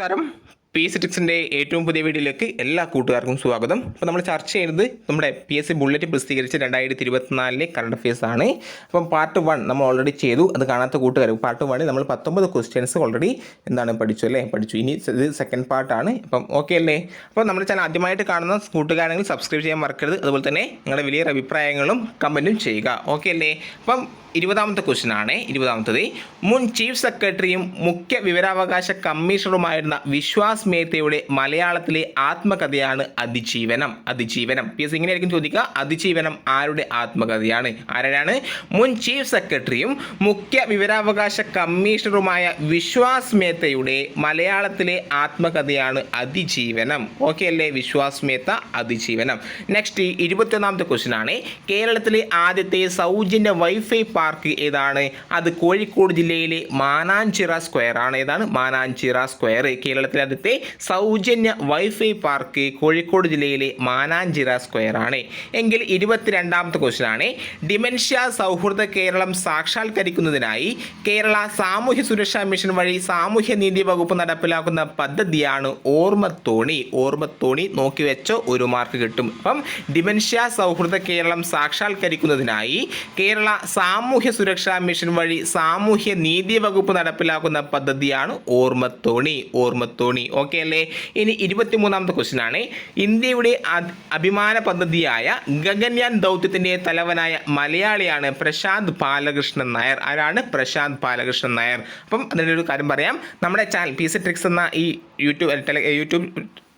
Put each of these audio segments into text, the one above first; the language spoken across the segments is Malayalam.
നമസ്കാരം. പി എസ് ടിക്സിന്റെ ഏറ്റവും പുതിയ വീഡിയോയിലേക്ക് എല്ലാ കൂട്ടുകാർക്കും സ്വാഗതം. അപ്പോൾ നമ്മൾ ചർച്ച ചെയ്യുന്നത് നമ്മുടെ പി എസ് സി ബുള്ളറ്റ് പ്രസിദ്ധീകരിച്ച രണ്ടായിരത്തി ഇരുപത്തിനാലിലെ കറണ്ട് അഫയേഴ്സ് ആണ്. അപ്പം പാർട്ട് വൺ നമ്മൾ ഓൾറെഡി ചെയ്തു. അത് കാണാത്ത കൂട്ടുകാർ പാർട്ട് വണ്ണിൽ നമ്മൾ പത്തൊമ്പത് ക്വസ്റ്റ്യൻസ് ഓൾറെഡി എന്താണ് പഠിച്ചു അല്ലേ? പഠിച്ചു. ഇനി ഇത് സെക്കൻഡ് പാർട്ടാണ് അപ്പം ഓക്കെ അല്ലേ? അപ്പോൾ നമ്മുടെ ചാനൽ ആദ്യമായിട്ട് കാണുന്ന കൂട്ടുകാരാണെങ്കിൽ സബ്സ്ക്രൈബ് ചെയ്യാൻ മറക്കരുത്. അതുപോലെ തന്നെ നിങ്ങളുടെ വലിയ അഭിപ്രായങ്ങളും കമന്റും ചെയ്യുക. ഓക്കെ അല്ലേ? അപ്പം ഇരുപതാമത്തെ ക്വസ്റ്റ്യൻ ആണ് ഇരുപതാമത്തത്. മുൻ ചീഫ് സെക്രട്ടറിയും മുഖ്യ വിവരാവകാശ കമ്മീഷണറുമായിരുന്ന വിശ്വാസ് മേത്തയുടെ മലയാളത്തിലെ ആത്മകഥയാണ് അതിജീവനം. അതിജീവനം. പി എസ് ഇങ്ങനെയായിരിക്കും ചോദിക്കുക? അതിജീവനം ആരുടെ ആത്മകഥയാണ്? ആരാണ്? മുൻ ചീഫ് സെക്രട്ടറിയും മുഖ്യ വിവരാവകാശ കമ്മീഷണറുമായ വിശ്വാസ് മേത്തയുടെ മലയാളത്തിലെ ആത്മകഥയാണ് അതിജീവനം. ഓക്കെ അല്ലേ? വിശ്വാസ് മേത്ത അതിജീവനം. നെക്സ്റ്റ് ഇരുപത്തി ഒന്നാമത്തെ ക്വസ്റ്റ്യൻ ആണ് കേരളത്തിലെ ആദ്യത്തെ സൗജന്യ വൈഫൈ പാർക്ക് ഏതാണ്? അത് കോഴിക്കോട് ജില്ലയിലെ മാനാഞ്ചിറ സ്ക്വയർ ആണ്. ഏതാണ്? മാനാഞ്ചിറ സ്ക്വയർ. കേരളത്തിലെ ആദ്യത്തെ സൗജന്യ വൈഫൈ പാർക്ക് കോഴിക്കോട് ജില്ലയിലെ മാനാഞ്ചിറ സ്ക്വയർ ആണ്. എങ്കിൽ ഇരുപത്തിരണ്ടാമത്തെ ക്വസ്റ്റ്യൻ ആണ്. ഡിമെൻഷ്യ സൗഹൃദ കേരളം സാക്ഷാത്കരിക്കുന്നതിനായി കേരള സാമൂഹ്യ സുരക്ഷാ മിഷൻ വഴി സാമൂഹ്യ നീതി വകുപ്പ് നടപ്പിലാക്കുന്ന പദ്ധതിയാണ് ഓർമ്മത്തോണി. ഓർമ്മത്തോണി നോക്കി വെച്ചോ ഒരു മാർക്ക് കിട്ടും. അപ്പം ഡിമെൻഷ്യ സൗഹൃദ കേരളം സാക്ഷാത്കരിക്കുന്നതിനായി കേരള സാമൂഹ്യ സുരക്ഷാ മിഷൻ വഴി സാമൂഹ്യ നീതി വകുപ്പ് നടപ്പിലാക്കുന്ന പദ്ധതിയാണ് ഓർമ്മത്തോണി. ഓർമ്മത്തോണി. ഓക്കെ അല്ലേ? ഇനി ഇരുപത്തിമൂന്നാമത്തെ ക്വസ്റ്റ്യൻ ആണ്. ഇന്ത്യയുടെ അഭിമാന പദ്ധതിയായ ഗഗൻയാൻ ദൗത്യത്തിന്റെ തലവനായ മലയാളിയാണ് പ്രശാന്ത് ബാലകൃഷ്ണൻ നായർ. ആരാണ്? പ്രശാന്ത് ബാലകൃഷ്ണൻ നായർ. അപ്പം അതിന്റെ ഒരു കാര്യം പറയാം. നമ്മുടെ ചാനൽ പി സി ട്രിക്സ് എന്ന ഈ യൂട്യൂബ് യൂട്യൂബ്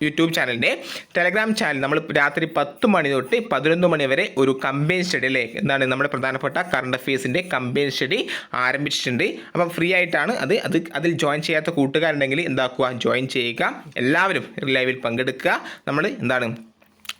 യൂട്യൂബ് ചാനലിന്റെ ടെലഗ്രാം ചാനൽ നമ്മൾ രാത്രി പത്ത് മണി തൊട്ട് പതിനൊന്ന് മണി വരെ ഒരു കമ്പൈൻ സ്റ്റഡി അല്ലേ എന്താണ് നമ്മുടെ പ്രധാനപ്പെട്ട കറണ്ട് അഫയേഴ്സിന്റെ കമ്പൈൻ സ്റ്റഡി ആരംഭിച്ചിട്ടുണ്ട്. അപ്പം ഫ്രീ ആയിട്ടാണ് അത് അത് അതിൽ ജോയിൻ ചെയ്യാത്ത കൂട്ടുകാരുണ്ടെങ്കിൽ എന്താക്കുക? ജോയിൻ ചെയ്യുക. എല്ലാവരും ലൈവിൽ പങ്കെടുക്കുക. നമ്മൾ എന്താണ്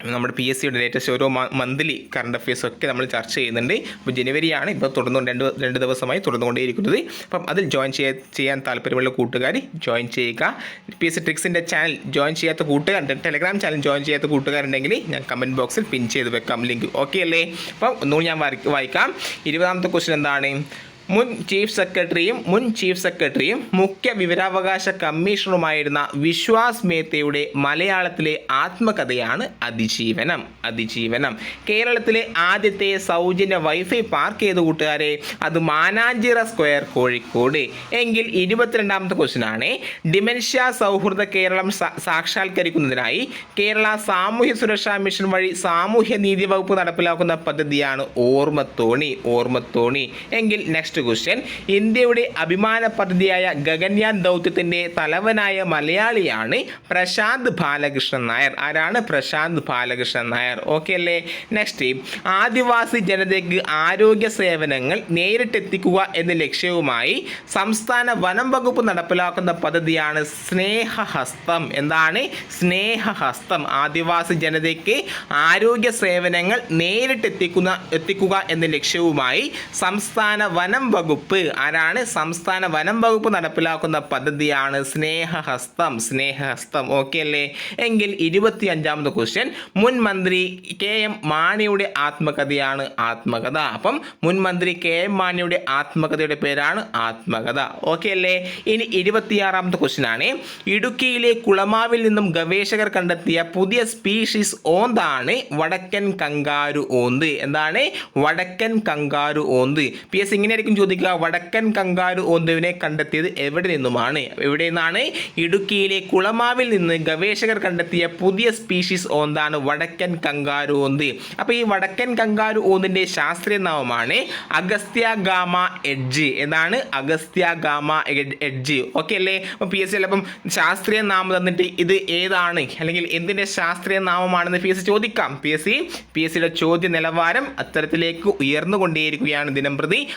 നമ്മുടെ പി എസ് സിയുടെ ലേറ്റസ്റ്റ് ഓരോ മന്ത്ലി കറണ്ട് അഫയേഴ്സ് ഒക്കെ നമ്മൾ ചർച്ച ചെയ്യുന്നുണ്ട്. അപ്പോൾ ജനുവരിയാണ് ഇപ്പോൾ തുടർന്നു രണ്ട് രണ്ട് ദിവസമായി തുടർന്നുകൊണ്ടേയിരിക്കുന്നത്. അപ്പം അതിൽ ജോയിൻ ചെയ്യാൻ ചെയ്യാൻ താല്പര്യമുള്ള കൂട്ടുകാർ ജോയിൻ ചെയ്യുക. പി എസ് സി ട്രിക്സിന്റെ ചാനൽ ജോയിൻ ചെയ്യാത്ത കൂട്ടുകാർ ടെലഗ്രാം ചാനൽ ജോയിൻ ചെയ്യാത്ത കൂട്ടുകാരുണ്ടെങ്കിൽ ഞാൻ കമന്റ് ബോക്സിൽ പിൻ ചെയ്ത് വെക്കാം ലിങ്ക് ഓക്കെ അല്ലേ? അപ്പം ഒന്നുകൂടി ഞാൻ വായി- വായിക്കാം. ഇരുപതാമത്തെ ക്വസ്റ്റ്യൻ എന്താണ്? മുൻ ചീഫ് സെക്രട്ടറിയും മുൻ ചീഫ് സെക്രട്ടറിയും മുഖ്യ വിവരാവകാശ കമ്മീഷണറുമായിരുന്ന വിശ്വാസ് മേത്തയുടെ മലയാളത്തിലെ ആത്മകഥയാണ് അതിജീവനം. അതിജീവനം. കേരളത്തിലെ ആദ്യത്തെ സൗജന്യ വൈഫൈ പാർക്ക് ചെയ്ത കൂട്ടുകാരെ? അത് മാനാഞ്ചിറ സ്ക്വയർ കോഴിക്കോട്. എങ്കിൽ ഇരുപത്തിരണ്ടാമത്തെ ക്വസ്റ്റ്യൻ ആണ്. ഡിമെൻഷ്യ സൗഹൃദ കേരളം സാക്ഷാത്കരിക്കുന്നതിനായി കേരള സാമൂഹ്യ സുരക്ഷാ മിഷൻ വഴി സാമൂഹ്യ നീതി വകുപ്പ് നടപ്പിലാക്കുന്ന പദ്ധതിയാണ് ഓർമ്മത്തോണി. ഓർമ്മത്തോണി. എങ്കിൽ നെക്സ്റ്റ് ക്വസ്റ്റ്യൻ ഇന്ത്യയുടെ അഭിമാന പദ്ധതിയായ ഗഗൻയാൻ ദൗത്യത്തിന്റെ തലവനായ മലയാളിയാണ് പ്രശാന്ത് ബാലകൃഷ്ണൻ നായർ. ആരാണ് പ്രശാന്ത് ബാലകൃഷ്ണൻ നായർ? ഓക്കെ അല്ലേ? നെക്സ്റ്റ് ആദിവാസി ജനതയ്ക്ക് ആരോഗ്യ സേവനങ്ങൾ നേരിട്ടെത്തിക്കുക എന്ന ലക്ഷ്യവുമായി സംസ്ഥാന വനം വകുപ്പ് നടപ്പിലാക്കുന്ന പദ്ധതിയാണ് സ്നേഹഹസ്തം. എന്താണ്? സ്നേഹഹസ്തം. ആദിവാസി ജനതയ്ക്ക് ആരോഗ്യ സേവനങ്ങൾ നേരിട്ടെത്തിക്കുന്ന എത്തിക്കുക എന്ന ലക്ഷ്യവുമായി സംസ്ഥാന വനം വകുപ്പ് ആരാണ്? സംസ്ഥാന വനം വകുപ്പ് നടപ്പിലാക്കുന്ന പദ്ധതിയാണ് സ്നേഹഹസ്തം. സ്നേഹഹസ്തം ഓക്കെ അല്ലേ? എങ്കിൽ ഇരുപത്തി അഞ്ചാമത് ക്വസ്റ്റ്യൻ മുൻ മന്ത്രി കെ എം മാണിയുടെ ആത്മകഥയാണ് ആത്മകഥ. അപ്പം മുൻ മന്ത്രി കെ എം മാണിയുടെ ആത്മകഥയുടെ പേരാണ് ആത്മകഥ ഓക്കെ അല്ലേ? ഇനി ഇരുപത്തിയാറാമത്തെ ക്വസ്റ്റ്യൻ ആണ്. ഇടുക്കിയിലെ കുളമാവിൽ നിന്നും ഗവേഷകർ കണ്ടെത്തിയ പുതിയ സ്പീഷീസ് ഓന്താണ് വടക്കൻ കങ്കാരു ഓന്ത്? എന്താണ്? വടക്കൻ കങ്കാരു ഓന്ത്. പി എസ് ഇങ്ങനെയായിരിക്കും ചോദിക്കുക വടക്കൻ കങ്കാരു ഓന്തുവിനെ കണ്ടെത്തിയത് എവിടെ നിന്നുമാണ്? എവിടെ നിന്നാണ്? ഇടുക്കിയിലെ കുളമാവിൽ നിന്ന് ഗവേഷകർ കണ്ടെത്തിയ പുതിയ സ്പീഷീസ് ഓന്താണ് വടക്കൻ കങ്കാരു ഓന്ത്. അപ്പോൾ ഈ വടക്കൻ കങ്കാരു ഓന്തിന്റെ ശാസ്ത്രീയ നാമമാണ് അഗസ്ത്യ ഗാമ എഡ്ജ്. എന്നാണ് അഗസ്ത്യ ഗാമ എഡ്ജ്. ഓക്കെ അല്ലേ? അപ്പോൾ പി എസ് സി ശാസ്ത്രീയ നാമം തന്നിട്ട് ഇത് ഏതാണ്? അല്ലെങ്കിൽ എന്തിന്റെ ശാസ്ത്രീയ നാമമാണെന്ന് പി എസ് സി ചോദിക്കാം. P S C P S സിയുടെ ചോദ്യ നിലവാരം അത്തരത്തിലേക്ക് ഉയർന്നുകൊണ്ടേയിരിക്കുകയാണ് ദിനം പ്രതി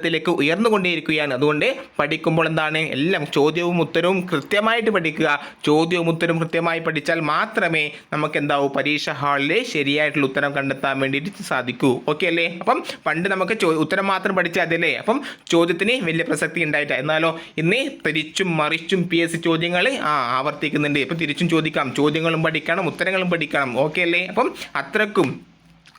അത്തരത്തിലേക്ക് ഉയർന്നുകൊണ്ടേയിരിക്കുകയാണ്. അതുകൊണ്ട് പഠിക്കുമ്പോൾ എന്താണ്? എല്ലാം ചോദ്യവും ഉത്തരവും കൃത്യമായിട്ട് പഠിക്കുക. ചോദ്യവും ഉത്തരവും കൃത്യമായി പഠിച്ചാൽ മാത്രമേ നമുക്ക് എന്താവൂ പരീക്ഷ ഹാളിലെ ശരിയായിട്ടുള്ള ഉത്തരം കണ്ടെത്താൻ വേണ്ടിയിട്ട് സാധിക്കൂ. ഓക്കെ അല്ലേ? അപ്പം പണ്ട് നമുക്ക് ഉത്തരം മാത്രം പഠിച്ചാൽ അതല്ലേ അപ്പം ചോദ്യത്തിന് വലിയ പ്രസക്തി ഉണ്ടായിട്ടാണ് എന്നാലോ ഇന്ന് തിരിച്ചും മറിച്ചും പി എസ് ചോദ്യങ്ങൾ ആ ആവർത്തിക്കുന്നുണ്ട്. ഇപ്പം തിരിച്ചും ചോദിക്കാം. ചോദ്യങ്ങളും പഠിക്കണം ഉത്തരങ്ങളും പഠിക്കണം. ഓക്കെ അല്ലേ? അപ്പം അത്രക്കും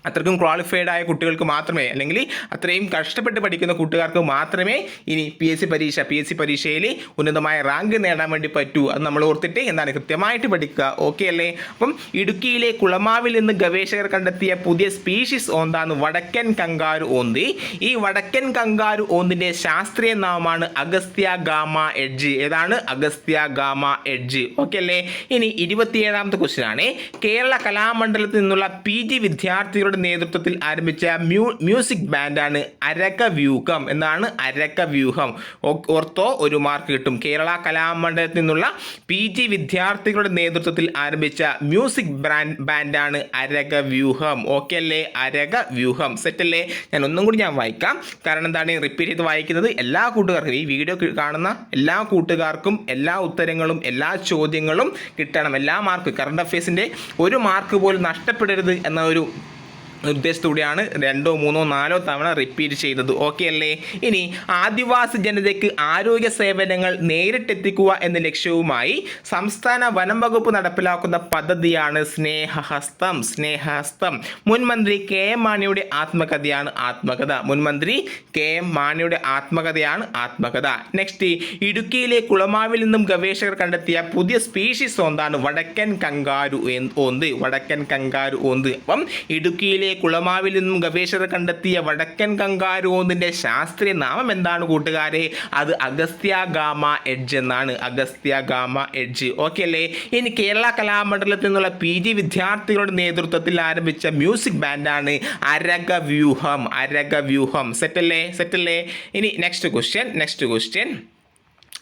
അത്രയ്ക്കും ക്വാളിഫൈഡ് ആയ കുട്ടികൾക്ക് മാത്രമേ അല്ലെങ്കിൽ അത്രയും കഷ്ടപ്പെട്ട് പഠിക്കുന്ന കൂട്ടുകാർക്ക് മാത്രമേ ഇനി പി എസ് സി പരീക്ഷ പി എസ് സി പരീക്ഷയിൽ ഉന്നതമായ റാങ്ക് നേടാൻ വേണ്ടി പറ്റൂ അത് നമ്മൾ ഓർത്തിട്ട് എന്താണ് കൃത്യമായിട്ട് പഠിക്കുക. ഓക്കെ അല്ലേ? അപ്പം ഇടുക്കിയിലെ കുളമാവിൽ നിന്ന് ഗവേഷകർ കണ്ടെത്തിയ പുതിയ സ്പീഷീസ് ഓന്താണ് വടക്കൻ കങ്കാരു ഓന്തി. ഈ വടക്കൻ കങ്കാരു ഓന്തിന്റെ ശാസ്ത്രീയ നാമമാണ് അഗസ്ത്യ ഗാമ എഡ്ജ്. ഏതാണ്? Agastya gamma edge. ഓക്കെ അല്ലേ? ഇനി ഇരുപത്തിയേഴാമത്തെ ക്വസ്റ്റ്യൻ ആണ്. കേരള കലാമണ്ഡലത്തിൽ നിന്നുള്ള പി ജി നേതൃത്വത്തിൽ ആരംഭിച്ച മ്യൂ മ്യൂസിക് ബാൻഡാണ് അരക വ്യൂഹം എന്നാണ് അരക വ്യൂഹം ഓർത്തോ ഒരു മാർക്ക് കിട്ടും. കേരള കലാമണ്ഡലത്തിൽ നിന്നുള്ള പി ജി വിദ്യാർത്ഥികളുടെ നേതൃത്വത്തിൽ ആരംഭിച്ച മ്യൂസിക് ബ്രാൻഡ് ബാൻഡാണ് അരക വ്യൂഹം ഓക്കെ അല്ലേ? അരക വ്യൂഹം സെറ്റല്ലേ ഞാൻ ഒന്നും കൂടി ഞാൻ വായിക്കാം. കാരണം എന്താണ്? റിപ്പീറ്റ് ചെയ്ത് വായിക്കുന്നത് എല്ലാ കൂട്ടുകാർക്കും. ഈ വീഡിയോ കാണുന്ന എല്ലാ കൂട്ടുകാർക്കും എല്ലാ ഉത്തരങ്ങളും എല്ലാ ചോദ്യങ്ങളും കിട്ടണം. എല്ലാ മാർക്ക് കറണ്ട് അഫയേഴ്സിന്റെ ഒരു മാർക്ക് പോലും നഷ്ടപ്പെടരുത് എന്ന ഒരു ഉദ്ദേശത്തോടെയാണ് രണ്ടോ മൂന്നോ നാലോ തവണ റിപ്പീറ്റ് ചെയ്തത്. ഓക്കെ അല്ലേ? ഇനി ആദിവാസി ജനതയ്ക്ക് ആരോഗ്യ സേവനങ്ങൾ നേരിട്ടെത്തിക്കുക എന്ന ലക്ഷ്യവുമായി സംസ്ഥാന വനം വകുപ്പ് നടപ്പിലാക്കുന്ന പദ്ധതിയാണ് സ്നേഹഹസ്തം സ്നേഹഹസ്തം. മുൻ മന്ത്രി കെ എം മാണിയുടെ ആത്മകഥയാണ് ആത്മകഥ. മുൻ മന്ത്രി കെ എം മാണിയുടെ ആത്മകഥയാണ് ആത്മകഥ. നെക്സ്റ്റ് ഇടുക്കിയിലെ കുളമാവിൽ നിന്നും ഗവേഷകർ കണ്ടെത്തിയ പുതിയ സ്പീഷീസ് ഒന്നാണ് വടക്കൻ കങ്കാരു ഓന്ത്. വടക്കൻ കങ്കാരു ഓന്ത്. അപ്പം ഇടുക്കിയിലെ കുളമാവിൽ നിന്നും ഗവേഷകർ കണ്ടെത്തിയ വടക്കൻ കങ്കാരോന്നിന്റെ ശാസ്ത്രീയ നാമം എന്താണ് കൂട്ടുകാരെ? അത് അഗസ്ത്യ ഗാമ എഡ്ജ് എന്നാണ്. Agastya gamma edge. ഓക്കെ അല്ലേ? ഇനി കേരള കലാമണ്ഡലത്തിൽ നിന്നുള്ള പി ജി വിദ്യാർത്ഥികളുടെ നേതൃത്വത്തിൽ ആരംഭിച്ച മ്യൂസിക് ബാൻഡാണ് അരക വ്യൂഹം അരക വ്യൂഹം സെറ്റല്ലേ? സെറ്റല്ലേ? ഇനി നെക്സ്റ്റ് ക്വസ്റ്റ്യൻ നെക്സ്റ്റ് ക്വസ്റ്റ്യൻ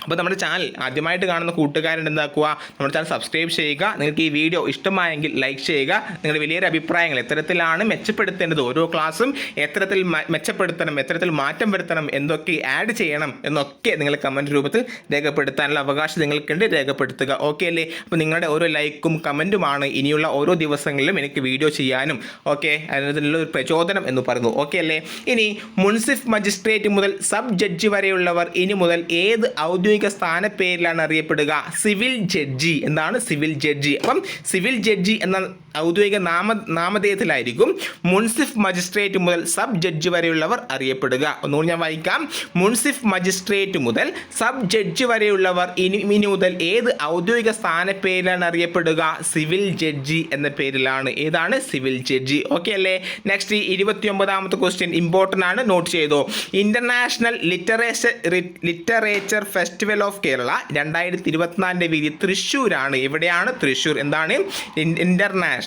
അപ്പോൾ നമ്മുടെ ചാനൽ ആദ്യമായിട്ട് കാണുന്ന കൂട്ടുകാരുണ്ട് എന്താക്കുക നമ്മുടെ ചാനൽ സബ്സ്ക്രൈബ് ചെയ്യുക. നിങ്ങൾക്ക് ഈ വീഡിയോ ഇഷ്ടമായെങ്കിൽ ലൈക്ക് ചെയ്യുക. നിങ്ങളുടെ വലിയൊരു അഭിപ്രായങ്ങൾ എത്തരത്തിലാണ് മെച്ചപ്പെടുത്തേണ്ടത്? ഓരോ ക്ലാസ്സും എത്തരത്തിൽ മെച്ചപ്പെടുത്തണം എത്തരത്തിൽ മാറ്റം വരുത്തണം എന്തൊക്കെ ആഡ് ചെയ്യണം എന്നൊക്കെ നിങ്ങൾ കമന്റ് രൂപത്തിൽ രേഖപ്പെടുത്താനുള്ള അവകാശം നിങ്ങൾക്കുണ്ട്. രേഖപ്പെടുത്തുക. ഓക്കെ അല്ലേ? അപ്പോൾ നിങ്ങളുടെ ഓരോ ലൈക്കും കമന്റുമാണ് ഇനിയുള്ള ഓരോ ദിവസങ്ങളിലും എനിക്ക് വീഡിയോ ചെയ്യാനും. ഓക്കെ അതിനുള്ള ഒരു പ്രചോദനം എന്ന് പറയുന്നു. ഓക്കെ അല്ലേ? ഇനി മുൻസിഫ് മജിസ്ട്രേറ്റ് മുതൽ സബ് ജഡ്ജി വരെയുള്ളവർ ഇനി മുതൽ ഏത് ഔദ്യോഗിക സ്ഥാനപ്പേരിലാണ് അറിയപ്പെടുക സിവിൽ ജഡ്ജി. എന്താണ് സിവിൽ ജഡ്ജി? അപ്പം സിവിൽ ജഡ്ജി എന്ന ഔദ്യോഗിക നാമ നാമധേയത്തിലായിരിക്കും മുൻസിഫ് മജിസ്ട്രേറ്റ് മുതൽ സബ് ജഡ്ജ് വരെയുള്ളവർ അറിയപ്പെടുക. ഒന്നുകൂടി ഞാൻ വായിക്കാം. മുൻസിഫ് മജിസ്ട്രേറ്റ് മുതൽ സബ് ജഡ്ജ് വരെയുള്ളവർ ഇനി ഇനി മുതൽ ഏത് ഔദ്യോഗിക സ്ഥാനപ്പേരിലാണ് അറിയപ്പെടുക? സിവിൽ ജഡ്ജി എന്ന പേരിലാണ്. ഏതാണ്? Civil judge. ഓക്കെ അല്ലേ? നെക്സ്റ്റ് ഇരുപത്തി ഒമ്പതാമത്തെ ക്വസ്റ്റ്യൻ ഇമ്പോർട്ടന്റ് ആണ്. നോട്ട് ചെയ്തോ. International literature literature festival of Kerala രണ്ടായിരത്തി ഇരുപത്തിനാലിന്റെ വീതി തൃശ്ശൂരാണ്. എവിടെയാണ്? തൃശ്ശൂർ. എന്താണ്? International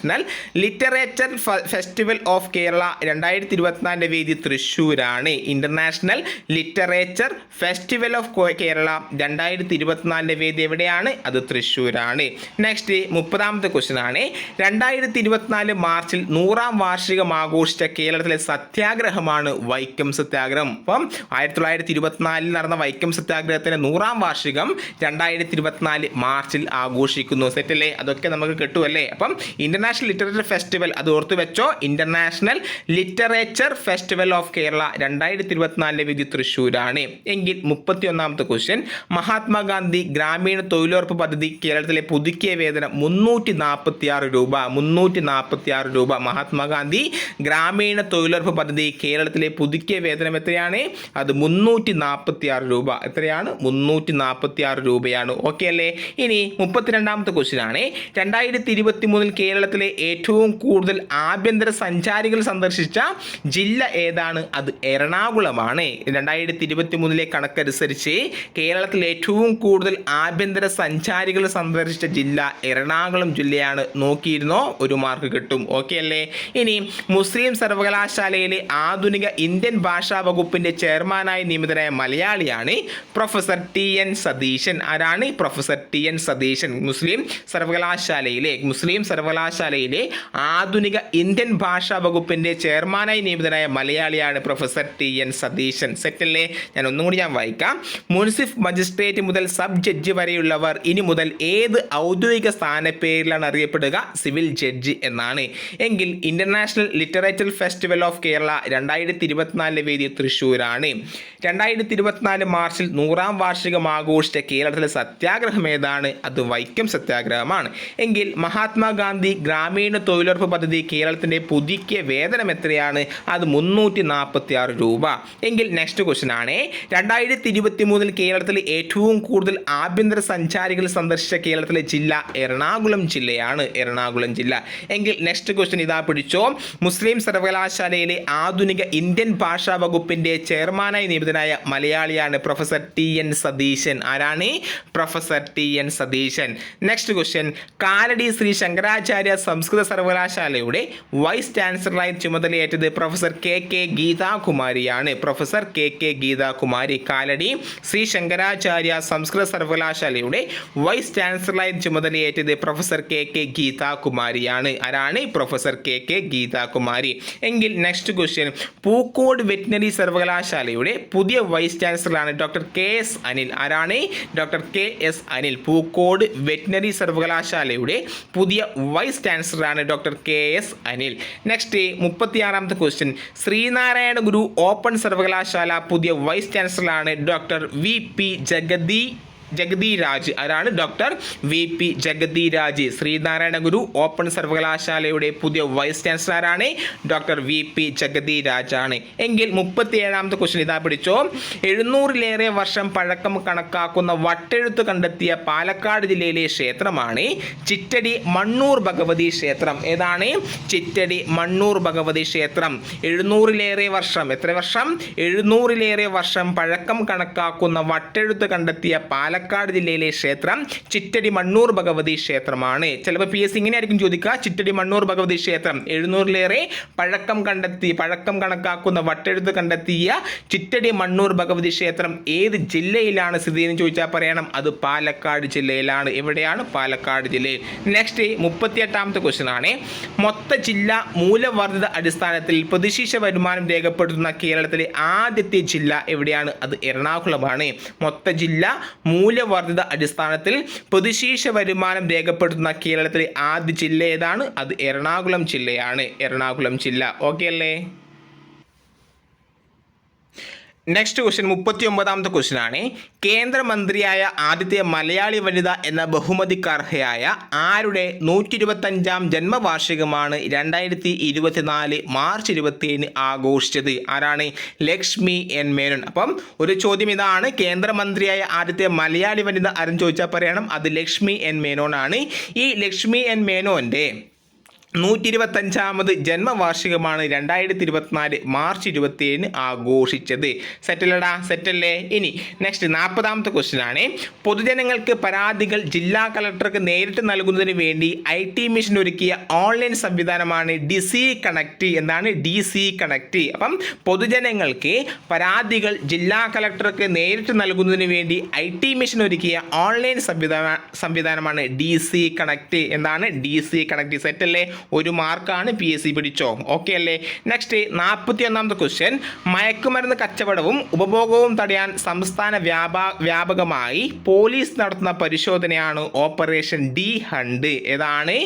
literature festival of Kerala രണ്ടായിരത്തി ഇരുപത്തിനാലിന്റെ വേദി തൃശ്ശൂരാണ്. International literature festival of Kerala രണ്ടായിരത്തി ഇരുപത്തിനാലിന്റെ വേദി എവിടെയാണ്? അത് തൃശ്ശൂരാണ്. നെക്സ്റ്റ് മുപ്പതാമത്തെ ക്വസ്റ്റ്യൻ ആണ്. രണ്ടായിരത്തി ഇരുപത്തിനാല് മാർച്ചിൽ നൂറാം വാർഷികം ആഘോഷിച്ച കേരളത്തിലെ സത്യാഗ്രഹമാണ് വൈക്കം സത്യാഗ്രഹം. അപ്പം ആയിരത്തി തൊള്ളായിരത്തി ഇരുപത്തിനാലിൽ നടന്ന വൈക്കം സത്യാഗ്രഹത്തിന്റെ നൂറാം വാർഷികം രണ്ടായിരത്തി ഇരുപത്തിനാല് മാർച്ചിൽ ആഘോഷിക്കുന്നു. സെറ്റല്ലേ അതൊക്കെ നമുക്ക് കിട്ടുമല്ലേ അപ്പം ഇന്റർനാഷണൽ ലിറ്ററേച്ചർ ഫെസ്റ്റിവൽ അത് ഓർത്ത് വെച്ചോ. International literature festival of Kerala രണ്ടായിരത്തി ഇരുപത്തിനാലിലെ വിധി തൃശ്ശൂരാണ്. എങ്കിൽ മുപ്പത്തി ഒന്നാമത്തെ ക്വസ്റ്റ്യൻ മഹാത്മാഗാന്ധി ഗ്രാമീണ തൊഴിലുറപ്പ് പദ്ധതി കേരളത്തിലെ പുതുക്കിയ വേതനം മുന്നൂറ്റി നാൽപ്പത്തി ആറ് രൂപ മുന്നൂറ്റി നാൽപ്പത്തി ആറ് രൂപ. മഹാത്മാഗാന്ധി ഗ്രാമീണ തൊഴിലുറപ്പ് പദ്ധതി കേരളത്തിലെ പുതുക്കിയ വേതനം എത്രയാണ്? അത് മുന്നൂറ്റി നാൽപ്പത്തി ആറ് രൂപ. എത്രയാണ്? മുന്നൂറ്റി നാൽപ്പത്തി ആറ് രൂപയാണ്. ഓക്കെ അല്ലേ? ഇനി മുപ്പത്തിരണ്ടാമത്തെ ക്വസ്റ്റ്യൻ ആണ്. രണ്ടായിരത്തി ഇരുപത്തി മൂന്നിൽ കേരളത്തിലെ ഏറ്റവും കൂടുതൽ ആഭ്യന്തര സഞ്ചാരികൾ സന്ദർശിച്ച ജില്ല ഏതാണ്? അത് എറണാകുളമാണ്. രണ്ടായിരത്തി ഇരുപത്തി മൂന്നിലെ കണക്കനുസരിച്ച് കേരളത്തിൽ ഏറ്റവും കൂടുതൽ ആഭ്യന്തര സഞ്ചാരികൾ സന്ദർശിച്ച ജില്ല എറണാകുളം ജില്ലയാണ്. നോക്കിയിരുന്നോ? ഒരു മാർക്ക് കിട്ടും. ഓക്കെ അല്ലേ? ഇനി മുസ്ലിം സർവകലാശാലയിലെ ആധുനിക ഇന്ത്യൻ ഭാഷാ വകുപ്പിന്റെ ചെയർമാനായി നിയമിതനായ മലയാളിയാണ് പ്രൊഫസർ ടി എൻ സതീശൻ. ആരാണ്? Professor T N Satheesan. മുസ്ലിം സർവകലാശാലയിലെ മുസ്ലിം സർവകലാശാലയിലെ ആധുനിക ഇന്ത്യൻ ഭാഷാ വകുപ്പിന്റെ ചെയർമാനായി നിയമിതനായ മലയാളിയാണ് പ്രൊഫസർ ടി എൻ സതീശൻ. സെറ്റല്ലേ ഞാൻ ഒന്നും കൂടി ഞാൻ വായിക്കാം. മുൻസിഫ് മജിസ്ട്രേറ്റ് മുതൽ സബ് ജഡ്ജ് വരെയുള്ളവർ ഇനി മുതൽ ഏത് ഔദ്യോഗിക സ്ഥാനപ്പേരിലാണ് അറിയപ്പെടുക? സിവിൽ ജഡ്ജി എന്നാണ്. എങ്കിൽ international literature festival of Kerala രണ്ടായിരത്തി ഇരുപത്തിനാലിലെ വേദി തൃശ്ശൂരാണ്. രണ്ടായിരത്തി ഇരുപത്തിനാല് മാർച്ചിൽ നൂറാം വാർഷികം ആഘോഷിച്ച കേരളത്തിലെ സത്യാഗ്രഹം ഏതാണ്? അത് വൈക്കം സത്യാഗ്രഹമാണ്. എങ്കിൽ മഹാത്മാഗാന്ധി ഗ്രാമീണ തൊഴിലുറപ്പ് പദ്ധതി കേരളത്തിന്റെ പുതുക്കിയ വേതനം എത്രയാണ്? അത് മുന്നൂറ്റി നാൽപ്പത്തി ആറ് രൂപ. എങ്കിൽ നെക്സ്റ്റ് ക്വസ്റ്റ്യൻ ആണ്. രണ്ടായിരത്തി ഇരുപത്തി മൂന്നിൽ കേരളത്തിൽ ഏറ്റവും കൂടുതൽ ആഭ്യന്തര സഞ്ചാരികൾ സന്ദർശിച്ച കേരളത്തിലെ ജില്ല എറണാകുളം ജില്ലയാണ്. എറണാകുളം ജില്ല. എങ്കിൽ നെക്സ്റ്റ് ക്വസ്റ്റ്യൻ ഇതാ പിടിച്ചോ. മുസ്ലിം സർവകലാശാലയിലെ ആധുനിക ഇന്ത്യൻ ഭാഷാ വകുപ്പിന്റെ ചെയർമാനായി നിയമിതനായ മലയാളിയാണ് പ്രൊഫസർ ടി എൻ സതീശൻ. ആരാണ്? Professor T N Satheesan. Next question Kalady Shri Shankaracharya സംസ്കൃത സർവകലാശാലയുടെ വൈസ് ചാൻസലറായി ചുമതലയേറ്റത് professor K K ഗീതാകുമാരിയാണ്. Professor K K Geethakumari Kalady Shri Shankaracharya സംസ്കൃത സർവകലാശാലയുടെ വൈസ് ചാൻസലറായി ചുമതലയേറ്റത് പ്രൊഫസർ കെ കെ ഗീതാകുമാരിയാണ്. ആരാണ് പ്രൊഫസർ കെ കെ ഗീതാകുമാരി? എങ്കിൽ നെക്സ്റ്റ് ക്വസ്റ്റ്യൻ പൂക്കോട് വെറ്റിനറി സർവകലാശാലയുടെ പുതിയ വൈസ് ചാൻസലറാണ് ഡോക്ടർ കെ എസ് അനിൽ. ആരാണ് doctor K S Anil? Pookode veterinary സർവകലാശാലയുടെ പുതിയ vice ചാൻസലറാണ് doctor K S Anil. Next മുപ്പത്തിയാറാമത്തെ question Sreenarayana Guru open സർവകലാശാല പുതിയ vice ചാൻസലറാണ് doctor V P Jagathy Jagathy Raj ആരാണ്? Doctor V P Jagathy Raj Sreenarayana Guru open സർവകലാശാലയുടെ പുതിയ വൈസ് ചാൻസലറാണ് ഡോക്ടർ വി പി ജഗതി രാജാണ് എങ്കിൽ മുപ്പത്തി ഏഴാമത്തെ ക്വസ്റ്റ്യൻ ഇതാ പിടിച്ചോ. എഴുന്നൂറിലേറെ വർഷം പഴക്കം കണക്കാക്കുന്ന വട്ടെഴുത്ത് കണ്ടെത്തിയ പാലക്കാട് ജില്ലയിലെ ക്ഷേത്രമാണ് ചിറ്റടി മണ്ണൂർ ഭഗവതി ക്ഷേത്രം. ഏതാണ്? ചിറ്റടി മണ്ണൂർ ഭഗവതി ക്ഷേത്രം. എഴുന്നൂറിലേറെ വർഷം. എത്ര വർഷം? എഴുന്നൂറിലേറെ വർഷം പഴക്കം കണക്കാക്കുന്ന വട്ടെഴുത്ത് കണ്ടെത്തിയ പാലക്കാട് ജില്ലയിലെ ക്ഷേത്രം ചിറ്റടി മണ്ണൂർ ഭഗവതി ക്ഷേത്രമാണ്. ചിലപ്പോൾ പി എസ് ഇങ്ങനെ ആയിരിക്കും ചോദിക്കുക. ചിറ്റടി മണ്ണൂർ ഭഗവതി ക്ഷേത്രം. എഴുന്നൂറിലേറെ പഴക്കം കണ്ടെത്തി പഴക്കം കണക്കാക്കുന്ന വട്ടെഴുത്ത് കണ്ടെത്തിയ ചിറ്റടി മണ്ണൂർ ഭഗവതി ക്ഷേത്രം ഏത് ജില്ലയിലാണ് സ്ഥിതി എന്ന് ചോദിച്ചാൽ പറയണം. അത് പാലക്കാട് ജില്ലയിലാണ്. എവിടെയാണ്? പാലക്കാട് ജില്ലയിൽ. നെക്സ്റ്റ് മുപ്പത്തിയെട്ടാമത്തെ ക്വസ്റ്റ്യൻ ആണ്. മൊത്ത ജില്ല മൂലവർദ്ധിത അടിസ്ഥാനത്തിൽ പ്രതിശീർഷ വരുമാനം രേഖപ്പെടുത്തുന്ന കേരളത്തിലെ ആദ്യത്തെ ജില്ല എവിടെയാണ്? അത് എറണാകുളമാണ്. മൊത്ത ജില്ല മൂല്യവർദ്ധിത അടിസ്ഥാനത്തിൽ പ്രതിശീർഷ വരുമാനം രേഖപ്പെടുത്തുന്ന കേരളത്തിലെ ആദ്യ ജില്ല ഏതാണ്? അത് എറണാകുളം ജില്ലയാണ്. എറണാകുളം ജില്ല. ഓക്കെ അല്ലേ? നെക്സ്റ്റ് ക്വസ്റ്റ്യൻ മുപ്പത്തി ഒമ്പതാമത്തെ ക്വസ്റ്റ്യനാണ് കേന്ദ്രമന്ത്രിയായ ആദ്യത്തെ മലയാളി വനിത എന്ന ബഹുമതിക്കർഹയായ ആരുടെ നൂറ്റി ഇരുപത്തഞ്ചാം ജന്മവാർഷികമാണ് രണ്ടായിരത്തി ഇരുപത്തിനാല് മാർച്ച് ഇരുപത്തിയേഴിന് ആഘോഷിച്ചത്? ആരാണ്? ലക്ഷ്മി എൻ മേനോൻ. അപ്പം ഒരു ചോദ്യം ഇതാണ്. കേന്ദ്രമന്ത്രിയായ ആദ്യത്തെ മലയാളി വനിത ആരും ചോദിച്ചാൽ പറയണം. അത് ലക്ഷ്മി എൻ മേനോൻ ആണ്. ഈ ലക്ഷ്മി എൻ മേനോന്റെ നൂറ്റി ഇരുപത്തഞ്ചാമത് ജന്മവാർഷികമാണ് രണ്ടായിരത്തി ഇരുപത്തിനാല് മാർച്ച് ഇരുപത്തിയേഴിന് ആഘോഷിച്ചത്. സെറ്റല്ലടാ സെറ്റല്ലേ? ഇനി നെക്സ്റ്റ് നാൽപ്പതാമത്തെ ക്വസ്റ്റ്യൻ ആണ്. പൊതുജനങ്ങൾക്ക് പരാതികൾ ജില്ലാ കളക്ടർക്ക് നേരിട്ട് നൽകുന്നതിന് വേണ്ടി ഐ ടി മിഷൻ ഒരുക്കിയ ഓൺലൈൻ സംവിധാനമാണ് ഡി സി കണക്ട് എന്നാണ് ഡി സി കണക്ട് അപ്പം പൊതുജനങ്ങൾക്ക് പരാതികൾ ജില്ലാ കളക്ടർക്ക് നേരിട്ട് നൽകുന്നതിന് വേണ്ടി ഐ ടി മിഷൻ ഒരുക്കിയ ഓൺലൈൻ സംവിധാന സംവിധാനമാണ് ഡി സി കണക്ട് എന്താണ്? ഡി സി കണക്ട് സെറ്റ് അല്ലേ ഒരു മാർക്കാണ് പി എസ് സി പിടിച്ചോ? ഓക്കെ അല്ലേ? നെക്സ്റ്റ് നാൽപ്പത്തി ഒന്നാമത്തെ ക്വസ്റ്റ്യൻ മയക്കുമരുന്ന് കച്ചവടവും ഉപഭോഗവും തടയാൻ സംസ്ഥാന വ്യാപാ വ്യാപകമായി പോലീസ് നടത്തുന്ന പരിശോധനയാണ് ഓപ്പറേഷൻ ഡി ഹണ്ട് ഏതാണ്?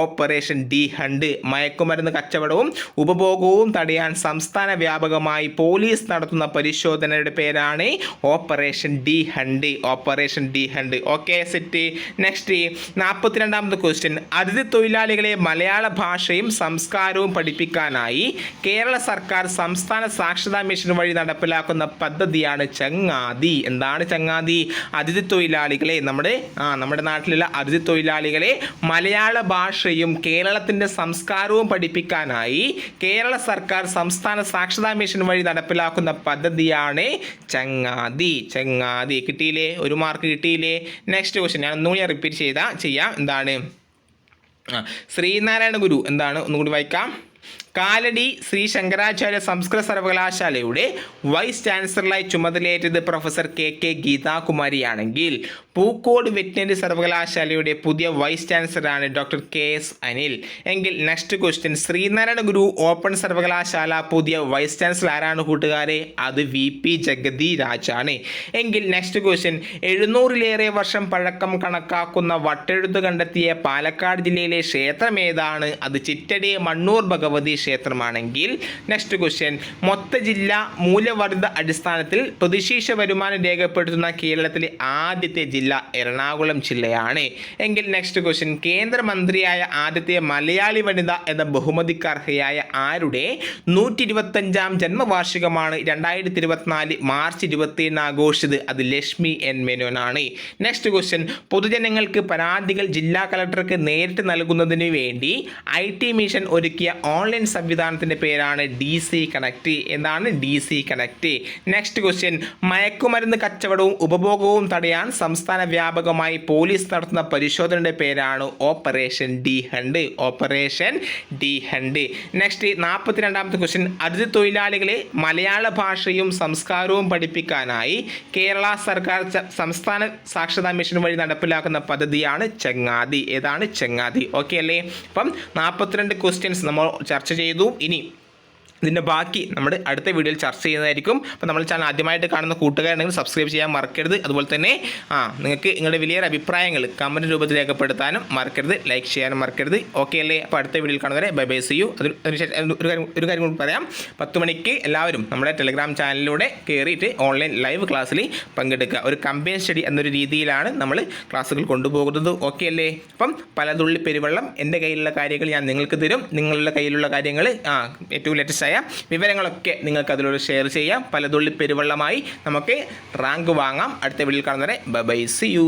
ഓപ്പറേഷൻ ഡി ഹണ്ട് മയക്കുമരുന്ന് കച്ചവടവും ഉപഭോഗവും തടയാൻ സംസ്ഥാന വ്യാപകമായി പോലീസ് നടത്തുന്ന പരിശോധനയുടെ പേരാണ് operation D hunt operation D hunt okay set next നാൽപ്പത്തിരണ്ടാമത്തെ question അതിഥി തൊഴിലാളികളെ മലയാള ഭാഷയും സംസ്കാരവും പഠിപ്പിക്കാനായി കേരള സർക്കാർ സംസ്ഥാന സാക്ഷരതാ മിഷൻ വഴി നടപ്പിലാക്കുന്ന പദ്ധതിയാണ് ചങ്ങാതി. എന്താണ് ചങ്ങാതി? അതിഥി തൊഴിലാളികളെ നമ്മുടെ ആ നമ്മുടെ നാട്ടിലുള്ള അതിഥി തൊഴിലാളികളെ മലയാള ഭാഷയും കേരളത്തിന്റെ സംസ്കാരവും പഠിപ്പിക്കാനായി കേരള സർക്കാർ സംസ്ഥാന സാക്ഷരതാ മിഷൻ വഴി നടപ്പിലാക്കുന്ന പദ്ധതിയാണ് ചങ്ങാതി. ചങ്ങാതി കിട്ടിയില്ലേ? ഒരു മാർക്ക് കിട്ടിയില്ലേ? നെക്സ്റ്റ് ക്വസ്റ്റ്യൻ ഞാൻ ഒന്നുകൂടി റിപ്പീറ്റ് ചെയ്താൽ ചെയ്യാം. എന്താണ്? ശ്രീനാരായണ ഗുരു എന്താണ്? ഒന്നുകൂടി വായിക്കാം. കാലടി ശ്രീ ശങ്കരാചാര്യ സംസ്കൃത സർവകലാശാലയുടെ വൈസ് ചാൻസലറായി ചുമതലയേറ്റത് പ്രൊഫസർ കെ കെ ഗീതാകുമാരിയാണെങ്കിൽ പൂക്കോട് വെറ്റിനറി സർവകലാശാലയുടെ പുതിയ വൈസ് ചാൻസലറാണ് ഡോക്ടർ കെ എസ് അനിൽ. എങ്കിൽ next question Sreenarayana Guru open സർവകലാശാല പുതിയ വൈസ് ചാൻസലർ ആരാണ് കൂട്ടുകാരെ? അത് വി പി ജഗതി രാജാണ് എങ്കിൽ നെക്സ്റ്റ് ക്വസ്റ്റ്യൻ എഴുന്നൂറിലേറെ വർഷം പഴക്കം കണക്കാക്കുന്ന വട്ടെഴുത്ത് കണ്ടെത്തിയ പാലക്കാട് ജില്ലയിലെ ക്ഷേത്രം ഏതാണ്? അത് ചിറ്റടി മണ്ണൂർ ഭഗവതി ക്ഷേത്രമാണെങ്കിൽ നെക്സ്റ്റ് ക്വസ്റ്റ്യൻ മൊത്ത ജില്ല മൂല്യവർദ്ധിത അടിസ്ഥാനത്തിൽ പ്രതിശീർഷ വരുമാനം രേഖപ്പെടുത്തുന്ന കേരളത്തിലെ ആദ്യത്തെ ജില്ല എറണാകുളം ജില്ലയാണ്. എങ്കിൽ നെക്സ്റ്റ് ക്വസ്റ്റ്യൻ കേന്ദ്രമന്ത്രിയായ ആദ്യത്തെ മലയാളി വനിത എന്ന ബഹുമതിക്കർഹയായ ആരുടെ നൂറ്റി ഇരുപത്തഞ്ചാം ജന്മവാർഷികമാണ് രണ്ടായിരത്തി ഇരുപത്തിനാല് മാർച്ച് ഇരുപത്തിയേഴിന് ആഘോഷിച്ചത്? അത് ലക്ഷ്മി എൻ മേനോനാണ്. നെക്സ്റ്റ് ക്വസ്റ്റ്യൻ പൊതുജനങ്ങൾക്ക് പരാതികൾ ജില്ലാ കളക്ടർക്ക് നേരിട്ട് നൽകുന്നതിന് വേണ്ടി ഐ ടി മിഷൻ ഒരുക്കിയ ഓൺലൈൻ സംവിധാനത്തിന്റെ പേരാണ് ഡി സി കണക്ട് എന്താണ് D C connect next question മയക്കുമരുന്ന് കച്ചവടവും ഉപഭോഗവും തടയാൻ സംസ്ഥാന വ്യാപകമായി പോലീസ് നടത്തുന്ന പരിശോധനയുടെ പേരാണ് operation D hunt operation D hunt next നാൽപ്പത്തിരണ്ടാമത്തെ question അതിഥി തൊഴിലാളികളെ മലയാള ഭാഷയും സംസ്കാരവും പഠിപ്പിക്കാനായി കേരള സർക്കാർ സംസ്ഥാന സാക്ഷരതാ മിഷൻ വഴി നടപ്പിലാക്കുന്ന പദ്ധതിയാണ് ചങ്ങാതി. ഏതാണ് ചങ്ങാതി? ഓക്കെ അല്ലേ? അപ്പം നാൽപ്പത്തിരണ്ട് ക്വസ്റ്റ്യൻസ് നമ്മൾ ചർച്ച ചെയ്തു. ഇനി ഇതിന്റെ ബാക്കി നമ്മൾ അടുത്ത വീഡിയോയിൽ ചർച്ച ചെയ്യുന്നതായിരിക്കും. അപ്പോൾ നമ്മൾ ചാനൽ ആദ്യമായിട്ട് കാണുന്ന കൂട്ടുകാരുണ്ടെങ്കിൽ സബ്സ്ക്രൈബ് ചെയ്യാൻ മറക്കരുത്. അതുപോലെ തന്നെ ആ നിങ്ങൾക്ക് നിങ്ങളുടെ വലിയൊരു അഭിപ്രായങ്ങൾ കമന്റ് രൂപത്തിൽ രേഖപ്പെടുത്താനും മറക്കരുത്. ലൈക്ക് ചെയ്യാനും മറക്കരുത്. ഓക്കെ അല്ലേ? അപ്പോൾ അടുത്ത വീഡിയോയിൽ കാണുന്നവരെ ബൈ ബൈ സി യു അതിന് അതിനുശേഷം ഒരു കാര്യം ഒരു കാര്യം കൂടി പറയാം. പത്ത് മണിക്ക് എല്ലാവരും നമ്മുടെ ടെലിഗ്രാം ചാനലിലൂടെ കയറിയിട്ട് ഓൺലൈൻ ലൈവ് ക്ലാസ്സിൽ പങ്കെടുക്കുക. ഒരു കമ്പൈൻ സ്റ്റഡി എന്നൊരു രീതിയിലാണ് നമ്മൾ ക്ലാസ്സുകൾ കൊണ്ടുപോകുന്നത്. ഓക്കെ അല്ലേ? അപ്പം പലതുള്ളി പെരുവെള്ളം എന്റെ കയ്യിലുള്ള കാര്യങ്ങൾ ഞാൻ നിങ്ങൾക്ക് തരും. നിങ്ങളുടെ കയ്യിലുള്ള കാര്യങ്ങൾ ആ ഏറ്റവും ലേറ്റസ്റ്റ് ആയ വിവരങ്ങളൊക്കെ നിങ്ങൾക്ക് അതിലൂടെ ഷെയർ ചെയ്യാം. പലതുള്ളി പെരുവള്ളമായി നമുക്ക് റാങ്ക് വാങ്ങാം. അടുത്ത വീഡിയോയിൽ കാണുന്നവരെ ബൈ സി യു